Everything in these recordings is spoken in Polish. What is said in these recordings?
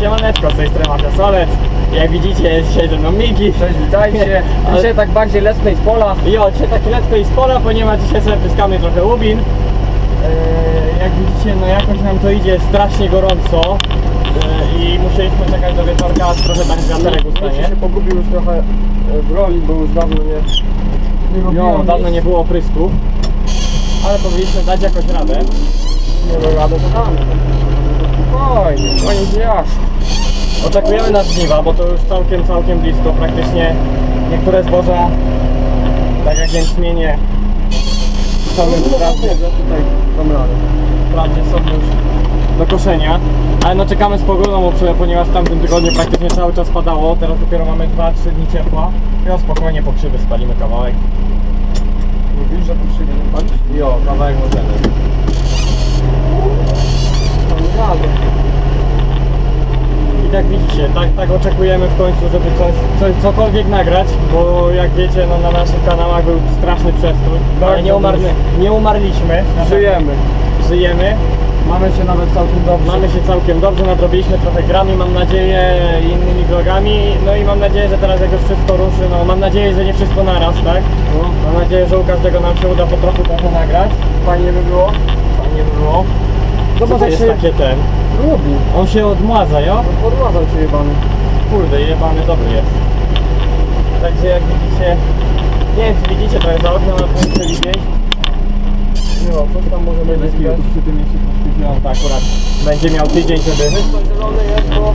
Siemaneczko, z tej strony Mafia Solec. Jak widzicie, jest dzisiaj ze mną Miki. Cześć, witajcie. Dzisiaj tak bardziej let's play z pola. Jo, dzisiaj taki letko i z pola, ponieważ dzisiaj sobie pyskamy trochę łubin. Eee, jak widzicie, no jakoś nam to idzie strasznie gorąco. Eee, I musieliśmy czekać do wieczorka, aż trochę tak wiaterek ustanie. się pogubił już trochę e, w roli, bo już dawno nie, nie Jo, dawno nie było prysku. Ale powinniśmy dać jakoś radę. Nie no, radę to damy. Spokojnie, koniec jasz. Oczekujemy na żniwa, bo to już całkiem, całkiem blisko. Praktycznie niektóre zboża, tak jak jęczmienie, są już wprawdzie, tutaj radę. wprawdzie są już do koszenia. Ale no czekamy z pogodą, bo przy- ponieważ w tamtym tygodniu praktycznie cały czas padało. Teraz dopiero mamy 2-3 dni ciepła. Ja spokojnie po krzywy spalimy kawałek. Mówisz, że potrzebuje nie palić? Jo, kawałek możemy. I tak widzicie, tak, tak oczekujemy w końcu, żeby coś, coś, cokolwiek nagrać, bo jak wiecie, no na naszych kanałach był straszny przestój, ale nie, umarli, nie umarliśmy, Żyjemy. żyjemy, Mamy się nawet całkiem dobrze. mamy się całkiem dobrze, nadrobiliśmy trochę grami, mam nadzieję, innymi vlogami, no i mam nadzieję, że teraz jak już wszystko ruszy, no mam nadzieję, że nie wszystko naraz, tak? No, Mam nadzieję, że u każdego nam się uda po trochu trochę nagrać, fajnie by było. fajnie by było. Co to jest się takie ten? lubi. On się odmładza, jo? No, Podłazał się jebany. Kurde, jebany dobry jest. Także jak widzicie, nie wiem czy widzicie trochę za oknem, ale powinniście widzieć. No, coś tam może będzie widać. przy tym jest troszkę zielony, tak akurat będzie miał tydzień, żeby... To zielony jest, bo...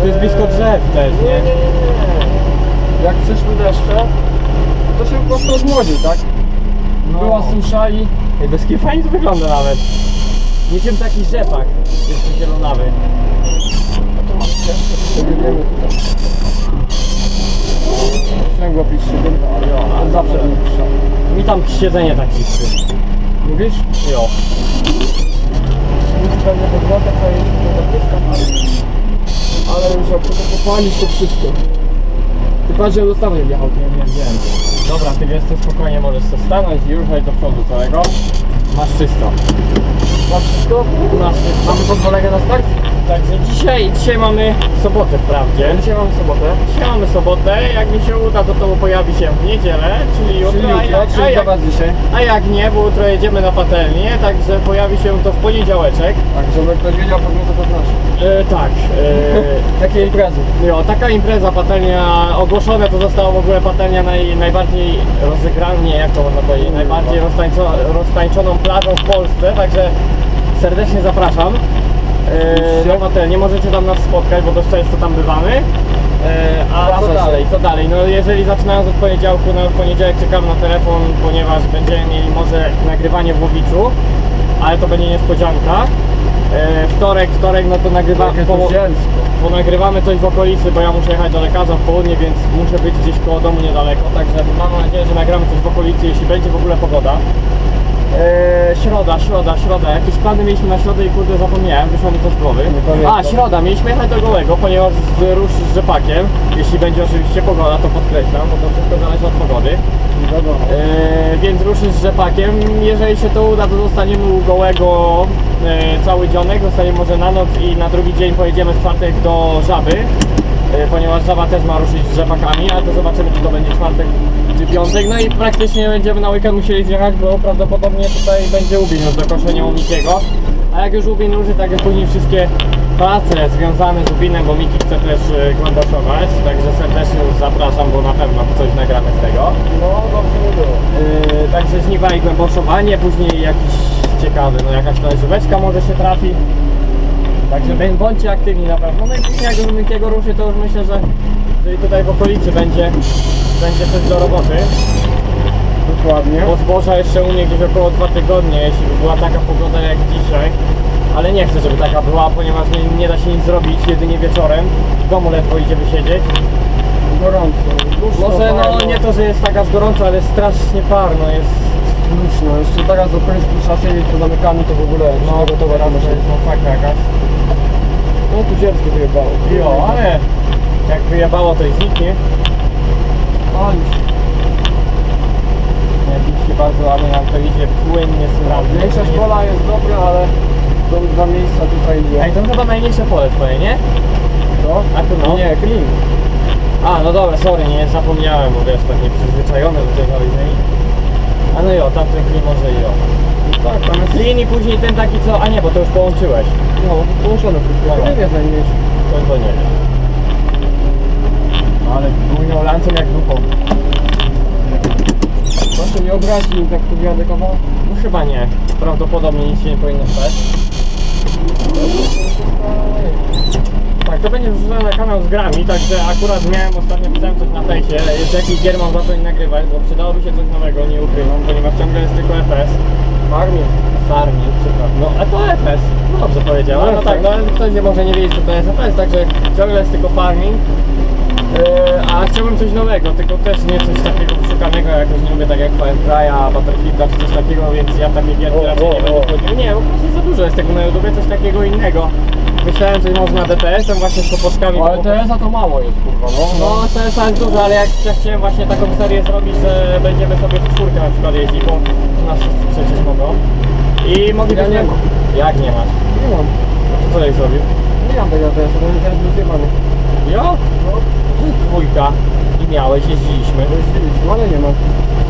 Tu jest blisko drzew też, Nie, nie? nie, nie, nie. Jak przyszły deszcze, to się po prostu odmłodzi, tak? No. Była susza i... Ej, bez fajnie to wygląda nawet. Niczym taki rzepak, jeszcze zielonawy. To. Sprzęgło piszczy, ale zawsze. Mi tam siedzenie tak piszczy. Mówisz? Jo. Nic pewnie wygląda, to jest zapyskam, ale... Już jak to popalić to wszystko. Ty patrz, że dostawę wjechał. Wiem, wiem, wiem. Dobra, ty wiesz co, spokojnie możesz sobie stanąć i ruszać do przodu całego. Masz czysto. Masz wszystko? Masz czysto. Mamy pozwolenie na start? Także dzisiaj, dzisiaj mamy sobotę wprawdzie. Dzisiaj mamy sobotę. Dzisiaj mamy sobotę, jak mi się uda, to to pojawi się w niedzielę, czyli jutro, Czyli a, jutro, jak, a, czyli do jak, was dzisiaj. a jak nie, bo jutro jedziemy na patelnię, także pojawi się to w poniedziałeczek. Tak, żeby ktoś wiedział pewnie co to znaczy. E, tak, e, Jakie imprezy? jo, taka impreza, patelnia, ogłoszone to została w ogóle patelnia naj, najbardziej rozegranie, jak to można powiedzieć, najbardziej roztańco, roztańczoną plażą w Polsce, także serdecznie zapraszam. E, na patelnię, możecie tam nas spotkać, bo dość często tam bywamy. E, a co dalej, co dalej? No jeżeli zaczynając od poniedziałku, no w poniedziałek czekamy na telefon, ponieważ będziemy mieli może nagrywanie w Łowiczu, ale to będzie niespodzianka. E, wtorek, wtorek, no to nagrywamy bo nagrywamy coś w okolicy, bo ja muszę jechać do lekarza w południe, więc muszę być gdzieś koło domu niedaleko, także mam nadzieję, że nagramy coś w okolicy, jeśli będzie w ogóle pogoda. Eee, środa, środa, środa. Jakieś plany mieliśmy na środę i kurde zapomniałem, wyszło mi to z głowy. A, środa, mieliśmy jechać do Gołego, ponieważ z, rusz z rzepakiem, jeśli będzie oczywiście pogoda, to podkreślam, bo to wszystko zależy od pogody. Wiadomo. E, więc ruszysz z rzepakiem. Jeżeli się to uda, to zostaniemy u gołego e, cały dzionek, zostaniemy może na noc i na drugi dzień pojedziemy w czwartek do żaby. E, ponieważ żaba też ma ruszyć z rzepakami, ale to zobaczymy czy to będzie czwartek piątek. No i praktycznie będziemy na weekend musieli zjechać, bo prawdopodobnie tutaj będzie Ubin już do koszenia u Mikiego. A jak już Ubin ruszy, tak jak później wszystkie prace związane z Ubinem, bo Miki chce też e, głęboszować, także serdecznie już zapraszam, bo na pewno coś nagramy z tego. No, dobrze nie było. Yy, także żniwa i głęboszowanie, później jakiś ciekawy, no jakaś ta żyweczka może się trafi. Także bądźcie aktywni na pewno. No i później jak Mikiego ruszy, to już myślę, że tutaj w okolicy będzie, będzie coś do roboty. Dokładnie. Bo zboża jeszcze u mnie gdzieś około dwa tygodnie, jeśli by była taka pogoda jak dzisiaj. Ale nie chcę, żeby taka była, ponieważ nie, nie da się nic zrobić jedynie wieczorem. W domu ledwo idzie wysiedzieć. Gorąco. Duszno, Może no nie to, że jest tak aż gorąco, ale jest strasznie parno, jest Duszno. Jeszcze teraz do prysku trzeba siedzieć pozamykany, to w ogóle No, gotowe rano to się. jest masakra jakaś. No tu dziecko wyjebało. Jo, ale jak wyjebało to i zniknie. Pali się. Nie, widzicie bardzo ładnie nam to idzie płynnie, sprawnie. Większość pola jest dobra, ale Są dwa miejsca tutaj dwie. Ej, to chyba najmniejsze pole twoje, nie? To? A tu no. Nie, clean. A, no dobra, sorry, nie zapomniałem, bo wiesz, tak nieprzyzwyczajony do tej ziemi. A no jo, tamten klin może i jo. Tak, tam jest... Klin i później ten taki co... A nie, bo to już połączyłeś. No, połączone wszystko. Clean jest najmniejszy. To, to nie wiem. Ale bujną lancem jak dupą. Proszę nie obrazi im tak tu wiadę kawał. No chyba nie. Prawdopodobnie nic się nie powinno stać. Tak, to będzie wrzucone na kanał z grami, także akurat miałem ostatnio pisałem coś na fejsie, z jakich gier mam zacząć nagrywać, bo przydałoby się coś nowego, nie ukrywam, ponieważ ciągle jest tylko FS. Armię. Farming, przepraszam. No, a to FS. No dobrze powiedziałem. No, No, tak, no ale ktoś nie może nie wiedzieć, co to jest FS, także ciągle jest tylko farming. Yy, a chciałbym coś nowego, tylko też nie coś takiego wyszukanego, jakoś nie lubię tak jak Fire Cry'a, Battlefielda czy coś takiego, więc ja takie gierki raczej nie będę wchodził. Nie, po prostu za dużo jest tego na YouTube, coś takiego innego. Myślałem, coś można DPS-em właśnie z topoczkami. Ale TS-a to mało jest kurwa, no. No, to jest dużo, ale jak ja chciałem właśnie taką serię zrobić, że będziemy sobie w czwórkę na przykład jeździć, bo u nas wszyscy przecież mogą. I moglibyśmy... Ja nie mam. Jak nie masz? Nie mam. To co żeś zrobił? Nie mam tego TS-a, to jest teraz wyzywany. Jo? No, Jest dwójka. I miałeś, jeździliśmy. jeździliśmy, ale nie mam.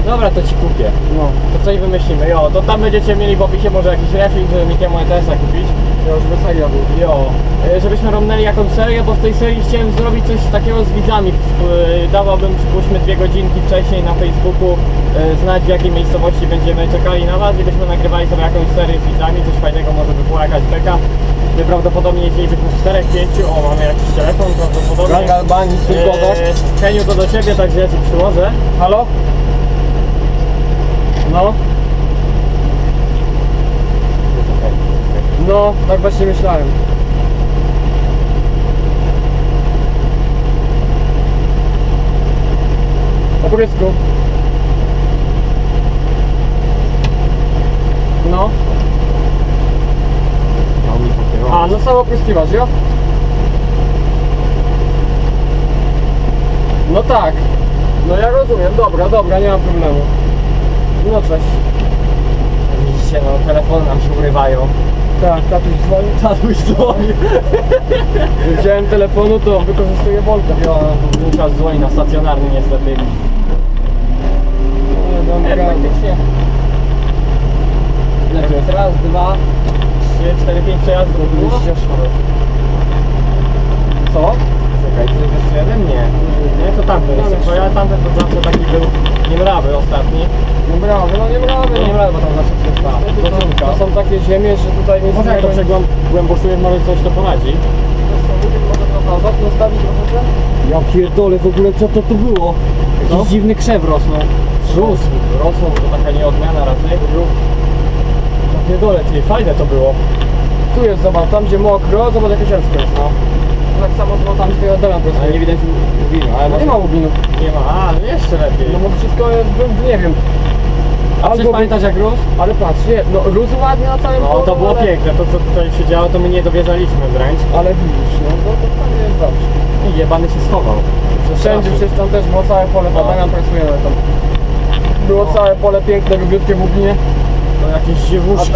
Dobra, to ci kupię. No. To coś wymyślimy. Jo, to tam będziecie mieli w opisie może jakiś refil, żeby Mikiemu ETS-a kupić. Ja już weselia był. Jo, e, żebyśmy romnęli jakąś serię, bo w tej serii chciałem zrobić coś takiego z widzami. E, Dawałbym, przypuśćmy, dwie godzinki wcześniej na Facebooku, e, znać w jakiej miejscowości będziemy czekali na Was i byśmy nagrywali sobie jakąś serię z widzami, coś fajnego, może by była jakaś beka. My prawdopodobnie jeździlibyśmy w czterech, pięciu, o mamy jakiś telefon prawdopodobnie. Gang Albanii w tych godach. E, Heniu to do Ciebie, także ja Ci przyłożę. Halo? No, no, tak właśnie myślałem. Obrysku. No. Dał mi pokierować. A, no sam opryskiwasz, jo? No tak. No ja rozumiem, dobra, dobra, nie ma problemu. No cześć. Widzicie, no telefony nam się urywają. Tak, tatuś dzwoni. Tatuś dzwoni. Nie wziąłem telefonu, to wykorzystuję Volta. Jo, no, musiał dzwoni na stacjonarny niestety. To jest? Raz, dwa, cztery, pięć przejazdów było? Co? Czekaj, czy jest jeszcze jeden? Nie. Nie, to tamten No, jest. no, ja tamten to zawsze taki był niemrawy ostatni. Nie brawy, no nie brawy. No niemrawy, bo tam zawsze przestała. To, Godzinka. to są takie ziemie, że tutaj nic Może jak to przegłęboszuję, może coś to poradzi. Może trochę? Ja pierdolę, w ogóle co to tu było? Jakiś No. dziwny krzew rosnął. Rósł, rosną, to taka nieodmiana raczej. Pierdolę, ty, fajne to było. Tu jest, zobacz, tam gdzie mokro, zobacz jakie ciężko jest. No. Tak samo było tam, gdzie ja dałem po prostu. Ale nie widać wino, ale No nie ma łubinów. Nie ma, a, no jeszcze lepiej. No bo wszystko jest, w- nie wiem. A przecież albo- pamiętasz jak rósł? Ale patrz, nie, no rósł ładnie na całym No polu, to było ale, piękne, to co tutaj się działo, to my nie dowierzaliśmy wręcz. Ale widzisz, no to, to tak jest dobrze. I jebany się schował. Wszędzie Przestraszył. przecież tam też było całe pole No. badania, pracujemy tam. Było No. całe pole piękne, lubiutkie w Łubinie. No jakieś A dziewuszki.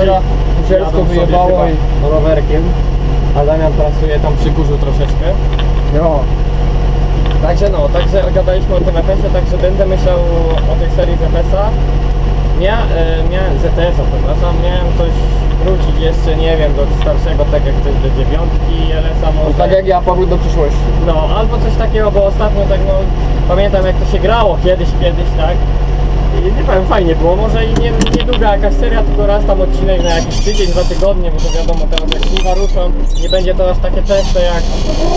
teraz wyjebało i... rowerkiem. A Damian pracuje tam przy górzu troszeczkę. Jo. Także no, także gadaliśmy o tym FS-ie, także będę myślał o tej serii z FS-a. Mia, e, miałem ZTS-a, przepraszam, miałem coś wrócić jeszcze, nie wiem, do starszego, tak jak coś do dziewiątki LS-a może. Tak jak ja, powrót do przyszłości. No, albo coś takiego, bo ostatnio tak no, pamiętam jak to się grało kiedyś, kiedyś, tak? Nie powiem, fajnie było, może i nie, niedługa jakaś seria, tylko raz tam odcinek na jakiś tydzień, dwa tygodnie, bo to wiadomo teraz jak śliwa ruszą, nie będzie to aż takie częste jak,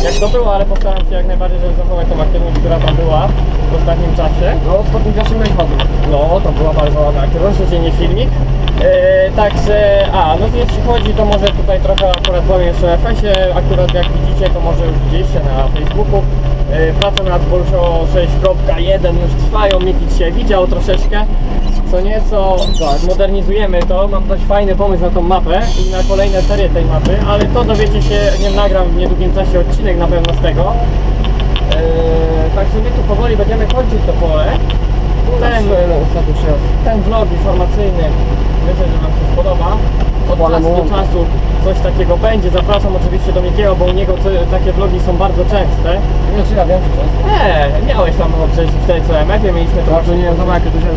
jak to było, ale postaram się jak najbardziej, żeby zachować tą aktywność, która tam była w ostatnim czasie. No, ostatnim czasie ładnie. No, to była bardzo ładna aktywność, codziennie filmik. E, także, a, no jeśli chodzi, to może tutaj trochę akurat powiem jeszcze o FS-ie. Akurat jak widzicie, to może już widzieliście na Facebooku. E, prace nad Bolszo 6.1 już trwają, Miki dzisiaj widział troszeczkę. Co nieco tak, modernizujemy to, mam dość fajny pomysł na tą mapę i na kolejne serie tej mapy, ale to dowiecie się, nie nagram w niedługim czasie odcinek na pewno z tego. E, także my tu powoli będziemy kończyć to pole. Ten, ten vlog informacyjny Myślę, że Wam się spodoba. Od Ale czasu do czasu coś takiego będzie. Zapraszam oczywiście do Mikiego, bo u niego co, takie vlogi są bardzo częste. Nie, czy ja wiem, czy to jest. Nie, miałeś tam no, przecież w tej co MF-ie mieliśmy to Znaczy nie, zobacz jakie to się...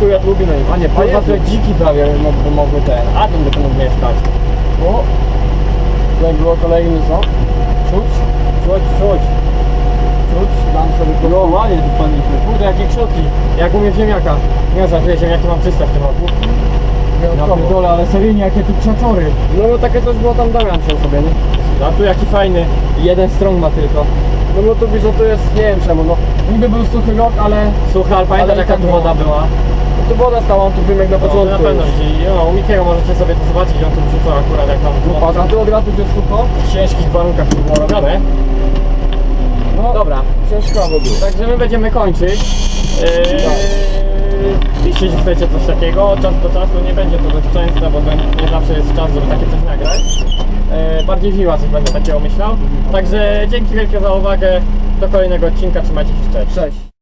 Tu ja lubię, a nie, A pan Jezu. te dziki prawie mogły, mogły. Adam by tu mógł mieszkać. O, tutaj było kolejny co? Czuć, Czuć, czuć. czuć, tam sobie No ładnie tu paniliśmy. Kurde, jakie krzoki. Jak u mnie w. Nie żartuję, ziemniaki mam czyste w tym roku. Wyjątkowo. pierdolę, ale seryjnie jakie tu krzaczory. No bo takie coś było tam Damian wziął sobie, nie? A tu jaki fajny. Jeden strong ma tylko. No bo tu widzę, to jest, nie wiem czemu, no niby był suchy rok, ale Słuchaj, ale pamiętasz jaka tak tu woda była? no, tu woda stała, on tu wymiegł na No, początku. na pewno już. widzieli. No, u Mikiego możecie sobie to zobaczyć, on tu wrzucał akurat jak tam No patrz, a tu od razu gdzie sucho. w ciężkich warunkach to było robione. No Dobra, ciężkawo było. Także my będziemy kończyć. Yy, jeśli chcecie coś takiego, od czasu do czasu nie będzie to dość bo to nie, zawsze jest czas, żeby takie coś nagrać. Yy, bardziej miła coś będę takiego myślał. Także dzięki wielkie za uwagę. Do kolejnego odcinka. Trzymajcie się, cześć. Cześć.